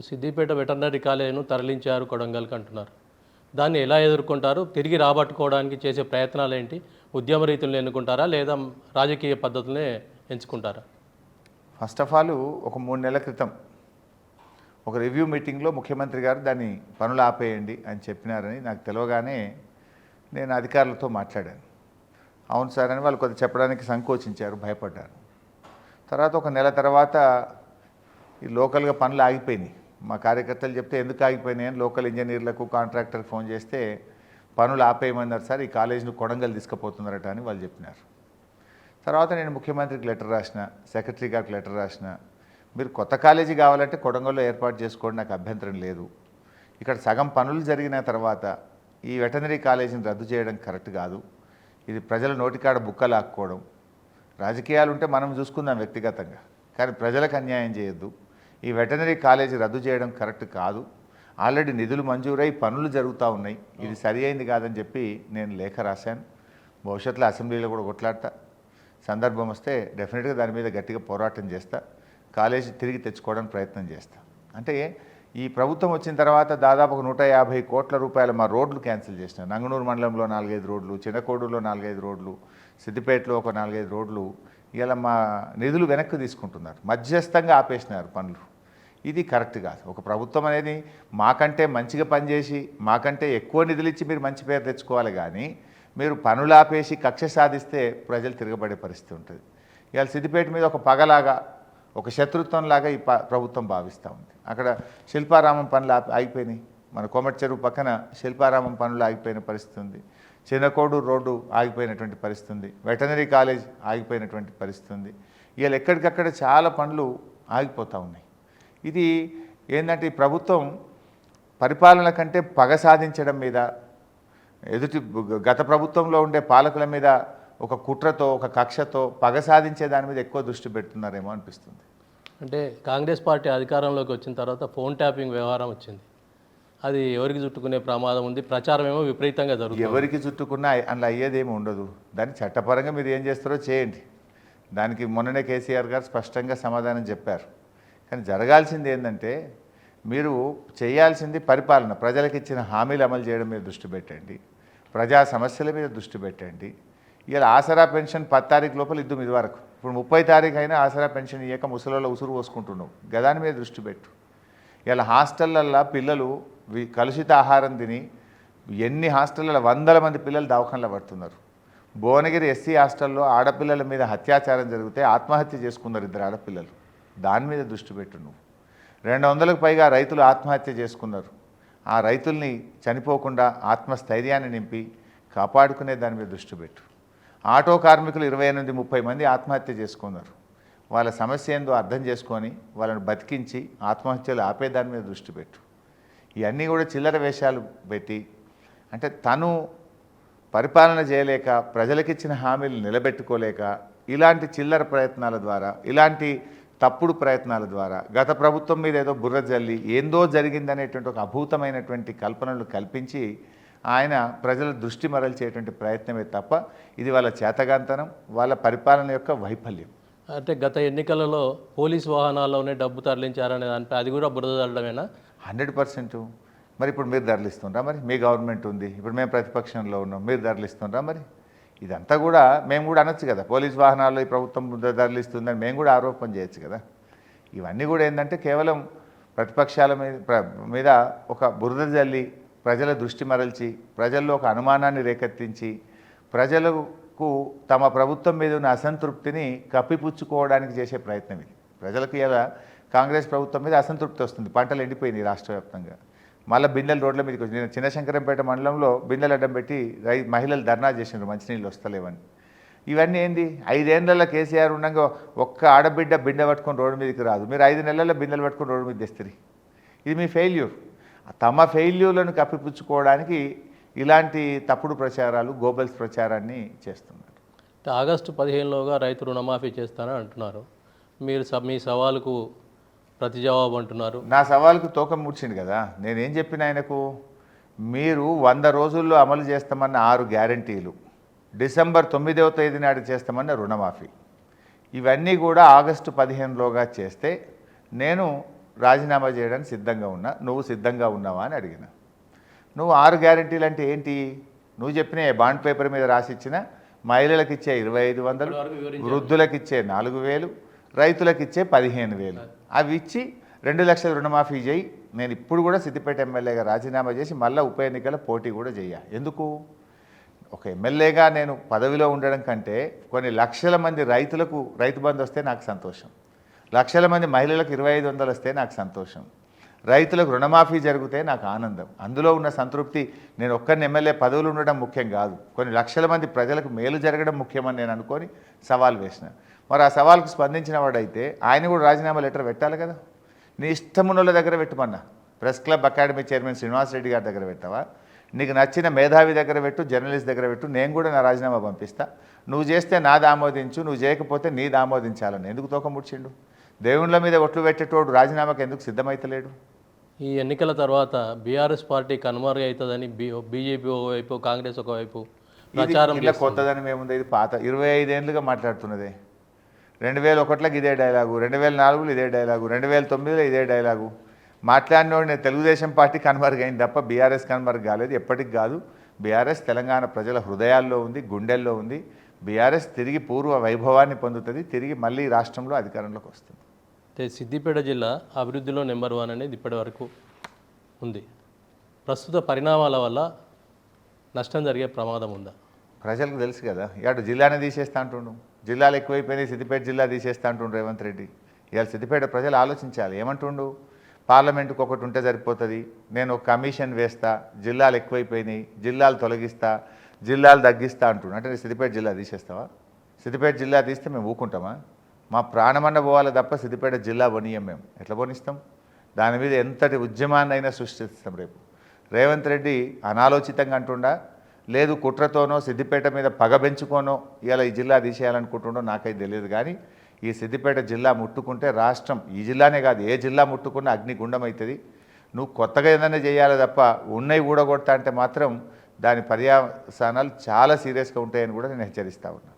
ఇప్పుడు సిద్దిపేట వెటర్నరీ కాలేజీను తరలించారు కొడంగల్కి అంటున్నారు. దాన్ని ఎలా ఎదుర్కొంటారు? తిరిగి రాబట్టుకోవడానికి చేసే ప్రయత్నాలు ఏంటి? ఉద్యమ రీతులను ఎన్నుకుంటారా? లేదా రాజకీయ పద్ధతులనే ఎంచుకుంటారా? ఫస్ట్ ఆఫ్ ఆల్ ఒక మూడు నెలల క్రితం ఒక రివ్యూ మీటింగ్లో ముఖ్యమంత్రి గారు దాన్ని పనులు ఆపేయండి అని చెప్పినారని నాకు తెలియగానే నేను అధికారులతో మాట్లాడాను. అవును సార్ అని వాళ్ళు కొద్ది చెప్పడానికి సంకోచించారు భయపడ్డారు. తర్వాత ఒక నెల తర్వాత ఈ లోకల్గా పనులు ఆగిపోయినాయి. మా కార్యకర్తలు చెప్తే ఎందుకు ఆగిపోయినాయని లోకల్ ఇంజనీర్లకు కాంట్రాక్టర్కి ఫోన్ చేస్తే పనులు ఆపేయమన్నారు సార్ ఈ కాలేజీని కొడంగల్ తీసుకుపోతున్నారట అని వాళ్ళు చెప్పినారు. తర్వాత నేను ముఖ్యమంత్రికి లెటర్ రాసిన సెక్రటరీ గారికి లెటర్ రాసిన మీరు కొత్త కాలేజీ కావాలంటే కొడంగల్లో ఏర్పాటు చేసుకోండి నాకు అభ్యంతరం లేదు. ఇక్కడ సగం పనులు జరిగిన తర్వాత ఈ వెటనరీ కాలేజీని రద్దు చేయడం కరెక్ట్ కాదు. ఇది ప్రజల నోటికాడ బుక్క లాక్కోవడం. రాజకీయాలు ఉంటే మనం చూసుకుందాం వ్యక్తిగతంగా. కానీ ప్రజలకు అన్యాయం చేయొద్దు. ఈ వెటనరీ కాలేజీ రద్దు చేయడం కరెక్ట్ కాదు. ఆల్రెడీ నిధులు మంజూరై పనులు జరుగుతూ ఉన్నాయి. ఇది సరి అయింది కాదని చెప్పి నేను లేఖ రాశాను. భవిష్యత్తులో అసెంబ్లీలో కూడా కొట్లాడతా. సందర్భం వస్తే డెఫినెట్గా దాని మీద గట్టిగా పోరాటం చేస్తా. కాలేజీ తిరిగి తెచ్చుకోవడానికి ప్రయత్నం చేస్తా. అంటే ఈ ప్రభుత్వం వచ్చిన తర్వాత దాదాపు ఒక నూట యాభై కోట్ల రూపాయల మా రోడ్లు క్యాన్సిల్ చేసిన. నంగనూరు మండలంలో నాలుగైదు రోడ్లు చిన్నకోడూరులో నాలుగైదు రోడ్లు సిద్దిపేటలో ఒక నాలుగైదు రోడ్లు ఇలా మా నిధులు వెనక్కి తీసుకుంటున్నారు. మధ్యస్థంగా ఆపేసినారు పనులు. ఇది కరెక్ట్ కాదు. ఒక ప్రభుత్వం అనేది మాకంటే మంచిగా పనిచేసి మాకంటే ఎక్కువ నిధులు ఇచ్చి మీరు మంచి పేరు తెచ్చుకోవాలి కానీ మీరు పనులు ఆపేసి కక్ష సాధిస్తే ప్రజలు తిరగబడే పరిస్థితి ఉంటుంది. ఇవాళ సిద్దిపేట మీద ఒక పగలాగా ఒక శత్రుత్వంలాగా ఈ ప- ప్రభుత్వం భావిస్తూ ఉంది. అక్కడ శిల్పారామం పనులు ఆగిపోయినాయి మన కోమటి చెరువు పక్కన శిల్పారామం పనులు ఆగిపోయిన పరిస్థితి ఉంది. చిన్నకోడు రోడ్డు ఆగిపోయినటువంటి పరిస్థితి ఉంది. వెటనరీ కాలేజ్ ఆగిపోయినటువంటి పరిస్థితి ఉంది. ఇవాళ ఎక్కడికక్కడ చాలా పనులు ఆగిపోతూ ఉన్నాయి. ఇది ఏంటంటే ఈ ప్రభుత్వం పరిపాలన కంటే పగ సాధించడం మీద ఎదుటి గత ప్రభుత్వంలో ఉండే పాలకుల మీద ఒక కుట్రతో ఒక కక్షతో పగ సాధించే దాని మీద ఎక్కువ దృష్టి పెడుతున్నారేమో అనిపిస్తుంది. అంటే కాంగ్రెస్ పార్టీ అధికారంలోకి వచ్చిన తర్వాత ఫోన్ ట్యాపింగ్ వ్యవహారం వచ్చింది. అది ఎవరికి చుట్టుకునే ప్రమాదం ఉంది? ప్రచారం ఏమో విపరీతంగా జరుగుతుంది. ఎవరికి చుట్టుకున్నా అందులో అయ్యేదేమి ఉండదు. దాన్ని చట్టపరంగా మీరు ఏం చేస్తారో చేయండి. దానికి మొన్ననే కేసీఆర్ గారు స్పష్టంగా సమాధానం చెప్పారు. కానీ జరగాల్సింది ఏంటంటే మీరు చేయాల్సింది పరిపాలన ప్రజలకు ఇచ్చిన హామీలు అమలు చేయడం మీద దృష్టి పెట్టండి. ప్రజా సమస్యల మీద దృష్టి పెట్టండి. ఇలా ఆసరా పెన్షన్ పది తారీఖు లోపల ఇద్దాం ఇది వరకు. ఇప్పుడు ముప్పై తారీఖు అయినా ఆసరా పెన్షన్ ఇయ్యక ముసలలో ఉసురు పోసుకుంటున్నావు. గదాని మీద దృష్టి పెట్టు. ఇలా హాస్టళ్ళల్లో పిల్లలు కలుషిత ఆహారం తిని ఎన్ని హాస్టళ్ళలో వందల మంది పిల్లలు దవాఖానలో పడుతున్నారు. భువనగిరి ఎస్సీ హాస్టల్లో ఆడపిల్లల మీద అత్యాచారం జరిగితే ఆత్మహత్య చేసుకున్నారు ఇద్దరు ఆడపిల్లలు. దాని మీద దృష్టి పెట్టు నువ్వు. రెండు వందలకు పైగా రైతులు ఆత్మహత్య చేసుకున్నారు. ఆ రైతుల్ని చనిపోకుండా ఆత్మస్థైర్యాన్ని నింపి కాపాడుకునే దాని మీద దృష్టి పెట్టు. ఆటో కార్మికులు ఇరవై ఎనిమిది ముప్పై మంది ఆత్మహత్య చేసుకున్నారు. వాళ్ళ సమస్య ఏందో అర్థం చేసుకొని వాళ్ళని బతికించి ఆత్మహత్యలు ఆపే దాని మీద దృష్టి పెట్టు. ఇవన్నీ కూడా చిల్లర వేషాలు పెట్టి అంటే తను పరిపాలన చేయలేక ప్రజలకిచ్చిన హామీలు నిలబెట్టుకోలేక ఇలాంటి చిల్లర ప్రయత్నాల ద్వారా ఇలాంటి తప్పుడు ప్రయత్నాల ద్వారా గత ప్రభుత్వం మీద ఏదో బుర్ర జల్లి ఏందో జరిగిందనేటువంటి ఒక అభూతమైనటువంటి కల్పనలు కల్పించి ఆయన ప్రజల దృష్టి మరల్చేటువంటి ప్రయత్నమే తప్ప ఇది వాళ్ళ చేతగాంతనం వాళ్ళ పరిపాలన యొక్క వైఫల్యం. అంటే గత ఎన్నికలలో పోలీస్ వాహనాల్లోనే డబ్బు తరలించారనే దానిపై అది కూడా బురద చల్లడమేనా హండ్రెడ్ పర్సెంట్. మరి ఇప్పుడు మీరు ధరలిస్తుండ్రా మరి? మీ గవర్నమెంట్ ఉంది. ఇప్పుడు మేము ప్రతిపక్షంలో ఉన్నాం. మీరు ధరలిస్తుండ్రా మరి? ఇదంతా కూడా మేము కూడా అనొచ్చు కదా. పోలీస్ వాహనాల్లో ఈ ప్రభుత్వం ద- ధరలిస్తుందని మేము కూడా ఆరోపణ చేయొచ్చు కదా. ఇవన్నీ కూడా ఏంటంటే కేవలం ప్రతిపక్షాల మీద ప్ర- మీద ఒక బురద జల్లి ప్రజల దృష్టి మరల్చి ప్రజల్లో ఒక అనుమానాన్ని రేకెత్తించి ప్రజలకు తమ ప్రభుత్వం మీద ఉన్న అసంతృప్తిని కప్పిపుచ్చుకోవడానికి చేసే ప్రయత్నం ఇది. ప్రజలకు ఇలా కాంగ్రెస్ ప్రభుత్వం మీద అసంతృప్తి వస్తుంది. పంటలు ఎండిపోయినాయి రాష్ట్ర వ్యాప్తంగా. మళ్ళీ బిందెల రోడ్ల మీదకి వచ్చి నేను చిన్నశంకరంపేట మండలంలో బిందెలు అడ్డం పెట్టి రై మహిళలు ధర్నా చేసినారు మంచినీళ్ళు వస్తలేవని. ఇవన్నీ ఏంది? ఐదేళ్ళలో కేసీఆర్ ఉండగా ఒక్క ఆడబిడ్డ బిందె పట్టుకొని రోడ్డు మీదకి రాదు. మీరు ఐదు నెలల్లో బిందెలు పట్టుకొని రోడ్డు మీద తెస్తారు. ఇది మీ ఫెయిల్యూర్. తమ ఫెయిల్యూర్లను కప్పిపుచ్చుకోవడానికి ఇలాంటి తప్పుడు ప్రచారాలు గోబల్స్ ప్రచారాన్ని చేస్తున్నారు. ఆగస్టు పదిహేనులోగా రైతు రుణమాఫీ చేస్తానని అంటున్నారు. మీరు స- మీ సవాలుకు ప్రతి జవాబు అంటున్నారు. నా సవాలుకు తోక ముడిచిండు కదా. నేనేం చెప్పిన ఆయనకు? మీరు వంద రోజుల్లో అమలు చేస్తామన్న ఆరు గ్యారంటీలు. డిసెంబర్ తొమ్మిదవ తేదీ నాడు చేస్తామన్న రుణమాఫీ. ఇవన్నీ కూడా ఆగస్టు పదిహేనులోగా చేస్తే నేను రాజీనామా చేయడానికి సిద్ధంగా ఉన్నా నువ్వు సిద్ధంగా ఉన్నావా అని అడిగిన. నువ్వు ఆరు గ్యారెంటీలు అంటే ఏంటి? నువ్వు చెప్పిన బాండ్ పేపర్ మీద రాసిచ్చిన మహిళలకు ఇచ్చే ఇరవై ఐదు వందలు. వృద్ధులకు ఇచ్చే నాలుగు వేలు రైతులకు ఇచ్చే పదిహేను వేలు. అవి ఇచ్చి రెండు లక్షల రుణమాఫీ చేయి. నేను ఇప్పుడు కూడా సిద్దిపేట ఎమ్మెల్యేగా రాజీనామా చేసి మళ్ళీ ఉప ఎన్నికల పోటీ కూడా చెయ్య ఎందుకు? ఒక ఎమ్మెల్యేగా నేను పదవిలో ఉండడం కంటే కొన్ని లక్షల మంది రైతులకు రైతు బంధు వస్తే నాకు సంతోషం. లక్షల మంది మహిళలకు ఇరవై ఐదు వందలు వస్తే నాకు సంతోషం. రైతులకు రుణమాఫీ జరిగితే నాకు ఆనందం. అందులో ఉన్న సంతృప్తి నేను ఒక్కరిని ఎమ్మెల్యే పదవులు ఉండడం ముఖ్యం కాదు. కొన్ని లక్షల మంది ప్రజలకు మేలు జరగడం ముఖ్యమని నేను అనుకొని సవాల్ వేసిన. మరి ఆ సవాల్కు స్పందించిన వాడైతే ఆయన కూడా రాజీనామా లెటర్ పెట్టాలి కదా. నీ ఇష్టమున్నోళ్ళ దగ్గర పెట్టమన్నా. Press club academy chairman Srinivas Reddy గారి దగ్గర పెట్టావా? నీకు నచ్చిన మేధావి దగ్గర పెట్టు జర్నలిస్ట్ దగ్గర పెట్టు నేను కూడా నా రాజీనామా పంపిస్తా. నువ్వు చేస్తే నాది ఆమోదించు నువ్వు చేయకపోతే నీది ఆమోదించాలని ఎందుకు తోక ముడిచిండు? దేవుళ్ళ మీద ఒట్లు పెట్టేటోడు రాజీనామాకి ఎందుకు సిద్ధమైతలేడు? ఈ ఎన్నికల తర్వాత బీఆర్ఎస్ పార్టీ కనుమరుగు అవుతుందని బీ బీజేపీ ఒకవైపు కాంగ్రెస్ ఒకవైపు ప్రచారం కొత్తదనం ఏముంది? ఇది పాత ఇరవై ఐదేళ్ళుగా మాట్లాడుతున్నదే. రెండు వేల ఒకటిలోకి ఇదే డైలాగు రెండు వేల నాలుగులో ఇదే డైలాగు రెండు వేల తొమ్మిదిలో ఇదే డైలాగు. మాట్లాడినోడు నేను తెలుగుదేశం పార్టీ కనుమరుగైంది తప్ప బీఆర్ఎస్ కనుమరుగు కాలేదు ఎప్పటికి కాదు. బీఆర్ఎస్ తెలంగాణ ప్రజల హృదయాల్లో ఉంది గుండెల్లో ఉంది. బీఆర్ఎస్ తిరిగి పూర్వ వైభవాన్ని పొందుతుంది తిరిగి మళ్ళీ రాష్ట్రంలో అధికారంలోకి వస్తుంది. అయితే సిద్దిపేట జిల్లా అభివృద్ధిలో నెంబర్ వన్ అనేది ఇప్పటి వరకు ఉంది. ప్రస్తుత పరిణామాల వల్ల నష్టం జరిగే ప్రమాదం ఉందా? ప్రజలకు తెలుసు కదా ఇటు జిల్లానే తీసేస్తా అంటుండు. జిల్లాలు ఎక్కువైపోయినాయి సిద్దిపేట జిల్లా తీసేస్తా అంటుండు రేవంత్ రెడ్డి. ఇవాళ సిద్దిపేట ప్రజలు ఆలోచించాలి ఏమంటుండు? పార్లమెంటుకు ఒకటి ఉంటే సరిపోతుంది నేను ఒక కమిషన్ వేస్తా జిల్లాలు ఎక్కువైపోయినాయి జిల్లాలు తొలగిస్తా జిల్లాలు తగ్గిస్తా అంటుండు. అంటే నేను సిద్దిపేట జిల్లా తీసేస్తావా? సిద్దిపేట జిల్లా తీస్తే మేము ఊకుంటామా? మా ప్రాణమన్న పోవాలి తప్ప సిద్దిపేట జిల్లా పోనీయం మేము. ఎట్లా పోనిస్తాం? దాని మీద ఎంతటి ఉద్యమాన్ని అయినా సృష్టిస్తాం రేపు. రేవంత్ రెడ్డి అనాలోచితంగా అంటుండా లేదు కుట్రతోనో సిద్దిపేట మీద పగ పెంచుకోనో ఇలా ఈ జిల్లా తీసేయాలనుకుంటుండో నాకైతే తెలియదు. కానీ ఈ సిద్దిపేట జిల్లా ముట్టుకుంటే రాష్ట్రం ఈ జిల్లానే కాదు ఏ జిల్లా ముట్టుకున్నా అగ్నిగుండం అవుతుంది నువ్వు కొత్తగా ఏదైనా చేయాలి తప్ప ఉన్నవి ఊడగొడతా అంటే మాత్రం దాని పర్యావసానాలు చాలా సీరియస్గా ఉంటాయని కూడా నేను హెచ్చరిస్తా ఉన్నా.